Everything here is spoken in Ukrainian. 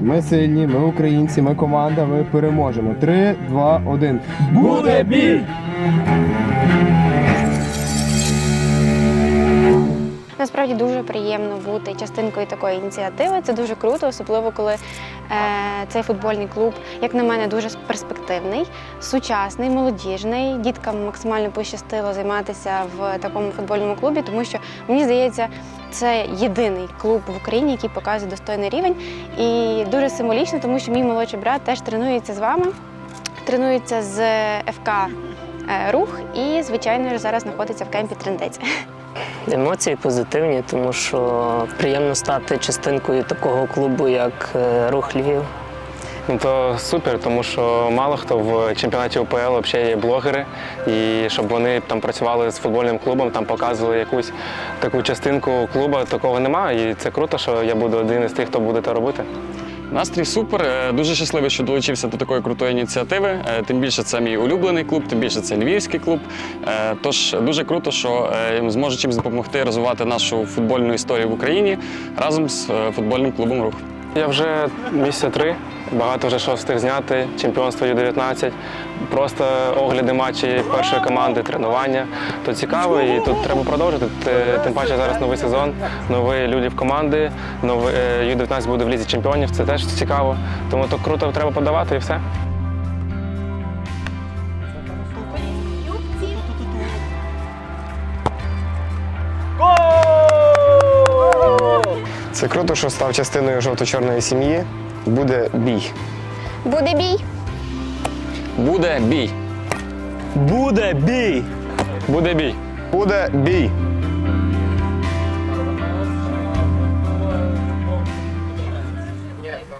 Ми сильні, ми українці, ми команда, ми переможемо. Три, два, один. Буде бій! Насправді дуже приємно бути частинкою такої ініціативи. Це дуже круто, особливо коли е, цей футбольний клуб, як на мене, дуже перспективний, сучасний, молодіжний. Діткам максимально пощастило займатися в такому футбольному клубі, тому що мені здається, це єдиний клуб в Україні, який показує достойний рівень. І дуже символічно, тому що мій молодший брат теж тренується з вами, тренується з ФК е, Рух і, звичайно, зараз знаходиться в кемпі Трендець. Емоції позитивні, тому що приємно стати частинкою такого клубу, як е, Рух Львів. Ну то супер, тому що мало хто в чемпіонаті УПЛ взагалі є блогери, і щоб вони там працювали з футбольним клубом, там показували якусь таку частинку клубу, такого немає. І це круто, що я буду один із тих, хто буде це робити. Настрій супер. Е, Дуже щасливий, що долучився до такої крутої ініціативи. Е, Тим більше це мій улюблений клуб, тим більше це львівський клуб. Е, Тож дуже круто, що зможе чимось допомогти розвивати нашу футбольну історію в Україні разом з футбольним клубом Рух. Я вже місяця три, багато вже що встиг зняти, чемпіонство Ю-19, просто огляди матчі першої команди, тренування. То цікаво і тут треба продовжити. Тим паче зараз новий сезон, нові люди в команди, е, Ю-19 буде в лізі чемпіонів, це теж цікаво. Тому то круто треба подавати і все. Це круто, що став частиною жовто-чорної сім'ї. Буде бій. Буде бій! Буде бій! Буде бій! Буде бій! Буде бій!